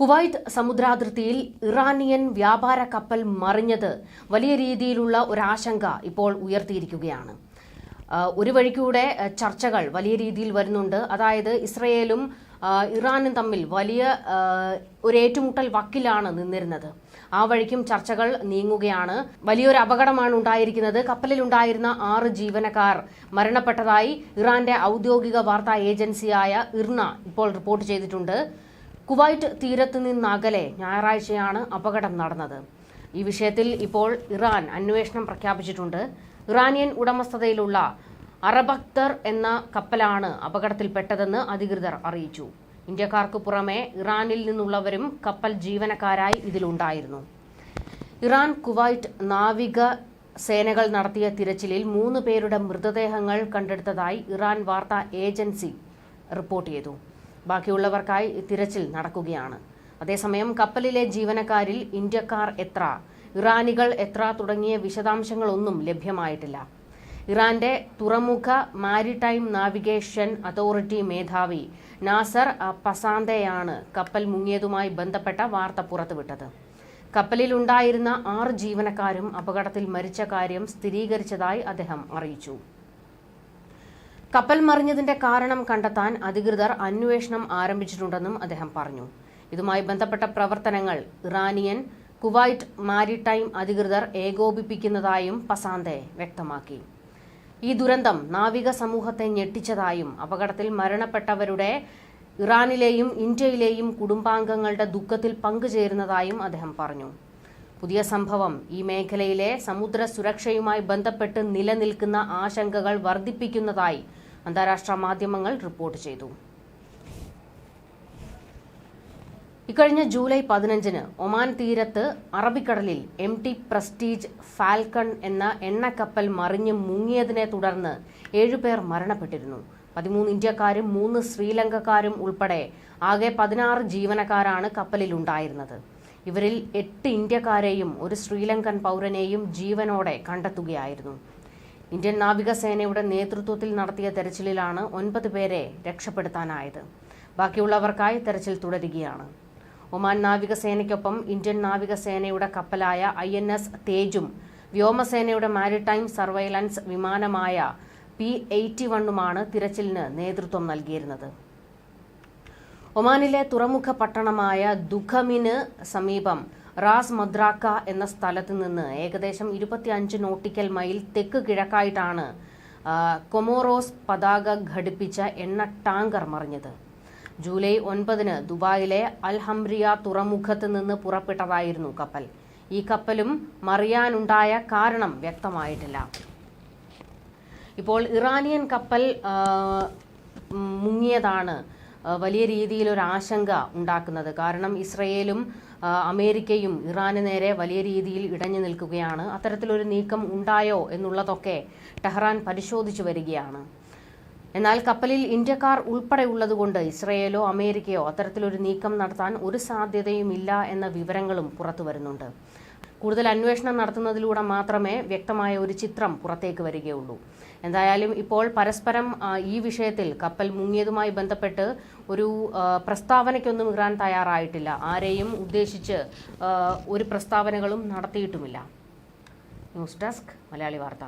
Kuwait സമുദ്രാതിർത്തിയിൽ Iranian വ്യാപാര കപ്പൽ മറിഞ്ഞത് വലിയ രീതിയിലുള്ള ഒരാശങ്ക ഇപ്പോൾ ഉയർത്തിയിരിക്കുകയാണ്. ഒരു വഴിക്കൂടെ ചർച്ചകൾ വലിയ രീതിയിൽ വരുന്നുണ്ട്. അതായത് ഇസ്രയേലും ഇറാനും തമ്മിൽ വലിയ ഒരു ഏറ്റുമുട്ടൽ വക്കിലാണ് നിന്നിരുന്നത്. ആ വഴിക്കും ചർച്ചകൾ നീങ്ങുകയാണ്. വലിയൊരു അപകടമാണ് ഉണ്ടായിരിക്കുന്നത്. കപ്പലിലുണ്ടായിരുന്ന ആറ് ജീവനക്കാർ മരണപ്പെട്ടതായി ഇറാന്റെ ഔദ്യോഗിക വാർത്താ ഏജൻസിയായ ഇർണ ഇപ്പോൾ റിപ്പോർട്ട് ചെയ്തിട്ടുണ്ട്. കുവൈറ്റ് തീരത്ത് നിന്നകലെ ഞായറാഴ്ചയാണ് അപകടം നടന്നത്. ഈ വിഷയത്തിൽ ഇപ്പോൾ ഇറാൻ അന്വേഷണം പ്രഖ്യാപിച്ചിട്ടുണ്ട്. ഇറാനിയൻ ഉടമസ്ഥതയിലുള്ള അറബക്തർ എന്ന കപ്പലാണ് അപകടത്തിൽപ്പെട്ടതെന്ന് അധികൃതർ അറിയിച്ചു. ഇന്ത്യക്കാർക്ക് പുറമെ ഇറാനിൽ നിന്നുള്ളവരും കപ്പൽ ജീവനക്കാരായി ഇതിലുണ്ടായിരുന്നു. ഇറാൻ കുവൈറ്റ് നാവിക സേനകൾ നടത്തിയ തിരച്ചിലിൽ മൂന്ന് പേരുടെ മൃതദേഹങ്ങൾ കണ്ടെടുത്തതായി ഇറാൻ വാർത്താ ഏജൻസി റിപ്പോർട്ട് ചെയ്തു. ബാക്കിയുള്ളവർക്കായി തിരച്ചിൽ നടക്കുകയാണ്. അതേസമയം കപ്പലിലെ ജീവനക്കാരിൽ ഇന്ത്യക്കാർ എത്ര ഇറാനികൾ എത്ര തുടങ്ങിയ വിശദാംശങ്ങളൊന്നും ലഭ്യമായിട്ടില്ല. ഇറാന്റെ തുറമുഖ മാരിടൈം നാവിഗേഷൻ അതോറിറ്റി മേധാവി നാസർ പസാന്തയാണ് കപ്പൽ മുങ്ങിയതുമായി ബന്ധപ്പെട്ട വാർത്ത പുറത്തുവിട്ടത്. കപ്പലിലുണ്ടായിരുന്ന ആറ് ജീവനക്കാരും അപകടത്തിൽ മരിച്ച കാര്യം സ്ഥിരീകരിച്ചതായി അദ്ദേഹം അറിയിച്ചു. കപ്പൽ മറിഞ്ഞതിന്റെ കാരണം കണ്ടെത്താൻ അധികൃതർ അന്വേഷണം ആരംഭിച്ചിട്ടുണ്ടെന്നും അദ്ദേഹം പറഞ്ഞു. ഇതുമായി ബന്ധപ്പെട്ട പ്രവർത്തനങ്ങൾ ഇറാനിയൻ കുവൈറ്റ് മാരിടൈം അധികൃതർ ഏകോപിപ്പിക്കുന്നതായും പസാന്തെ വ്യക്തമാക്കി. ഈ ദുരന്തം നാവിക സമൂഹത്തെ ഞെട്ടിച്ചതായും അപകടത്തിൽ മരണപ്പെട്ടവരുടെ ഇറാനിലെയും ഇന്ത്യയിലെയും കുടുംബാംഗങ്ങളുടെ ദുഃഖത്തിൽ പങ്കുചേരുന്നതായും അദ്ദേഹം പറഞ്ഞു. പുതിയ സംഭവം. ഈ മേഖലയിലെ സമുദ്ര സുരക്ഷയുമായി ബന്ധപ്പെട്ട് നിലനിൽക്കുന്ന ആശങ്കകൾ വർദ്ധിപ്പിക്കുന്നതായി അന്താരാഷ്ട്ര മാധ്യമങ്ങൾ റിപ്പോർട്ട് ചെയ്തു. ഇക്കഴിഞ്ഞ ജൂലൈ പതിനഞ്ചിന് ഒമാൻ തീരത്ത് അറബിക്കടലിൽ എം ടി പ്രസ്റ്റീജ് ഫാൽക്കൺ എന്ന എണ്ണക്കപ്പൽ മറിഞ്ഞ് മുങ്ങിയതിനെ തുടർന്ന് ഏഴുപേർ മരണപ്പെട്ടിരുന്നു. പതിമൂന്ന് ഇന്ത്യക്കാരും മൂന്ന് ശ്രീലങ്കക്കാരും ഉൾപ്പെടെ ആകെ പതിനാറ് ജീവനക്കാരാണ് കപ്പലിലുണ്ടായിരുന്നത്. ഇവരിൽ എട്ട് ഇന്ത്യക്കാരെയും ഒരു ശ്രീലങ്കൻ പൗരനെയും ജീവനോടെ കണ്ടെത്തുകയായിരുന്നു. ഇന്ത്യൻ നാവികസേനയുടെ നേതൃത്വത്തിൽ നടത്തിയ തെരച്ചിലിലാണ് ഒൻപത് പേരെ രക്ഷപ്പെടുത്താനായത്. ബാക്കിയുള്ളവർക്കായി തെരച്ചിൽ തുടരുകയാണ്. ഒമാൻ നാവികസേനയ്ക്കൊപ്പം ഇന്ത്യൻ നാവികസേനയുടെ കപ്പലായ ഐ എൻ എസ് തേജും വ്യോമസേനയുടെ മാരിടൈം സർവൈലൻസ് വിമാനമായ പി എയ്റ്റി വണ്ണുമാണ് തിരച്ചിലിന് നേതൃത്വം നൽകിയിരുന്നത്. ഒമാനിലെ തുറമുഖ പട്ടണമായ ദുഖമിന് സമീപം റാസ് മദ്രാക്ക എന്ന സ്ഥലത്ത് നിന്ന് ഏകദേശം ഇരുപത്തിയഞ്ച് നോട്ടിക്കൽ മൈൽ തെക്ക് കിഴക്കായിട്ടാണ് കൊമോറോസ് പതാക ഘടിപ്പിച്ച എണ്ണ ടാങ്കർ മറിഞ്ഞത്. ജൂലൈ ഒൻപതിന് ദുബായിലെ അൽഹംറിയ തുറമുഖത്ത് നിന്ന് പുറപ്പെട്ടതായിരുന്നു കപ്പൽ. ഈ കപ്പലും മറിയാനുണ്ടായ കാരണം വ്യക്തമായിട്ടില്ല. ഇപ്പോൾ ഇറാനിയൻ കപ്പൽ മുങ്ങിയതാണ്. വലിയ രീതിയിൽ ഒരു ആശങ്ക ഉണ്ടാക്കുന്നത്. കാരണം ഇസ്രയേലും അമേരിക്കയും ഇറാന് നേരെ വലിയ രീതിയിൽ ഇടഞ്ഞു നിൽക്കുകയാണ്. അത്തരത്തിലൊരു നീക്കം ഉണ്ടായോ എന്നുള്ളതൊക്കെ ടെഹ്റാൻ പരിശോധിച്ചു വരികയാണ്. എന്നാൽ കപ്പലിൽ ഇന്ത്യക്കാർ ഉൾപ്പെടെ ഉള്ളതുകൊണ്ട് ഇസ്രയേലോ അമേരിക്കയോ അത്തരത്തിലൊരു നീക്കം നടത്താൻ ഒരു സാധ്യതയുമില്ല എന്ന വിവരങ്ങളും പുറത്തു വരുന്നുണ്ട്. കൂടുതൽ അന്വേഷണം നടത്തുന്നതിലൂടെ മാത്രമേ വ്യക്തമായ ഒരു ചിത്രം പുറത്തേക്ക് വരികയുള്ളൂ. എന്തായാലും ഇപ്പോൾ പരസ്പരം ഈ വിഷയത്തിൽ കപ്പൽ മുങ്ങിയതുമായി ബന്ധപ്പെട്ട് ഒരു പ്രസ്താവനയ്ക്കൊന്നും ഇറാൻ തയ്യാറായിട്ടില്ല. ആരെയും ഉദ്ദേശിച്ച് ഒരു പ്രസ്താവനകളും നടത്തിയിട്ടുമില്ല. ന്യൂസ് ഡെസ്ക് മലയാളി വാർത്ത.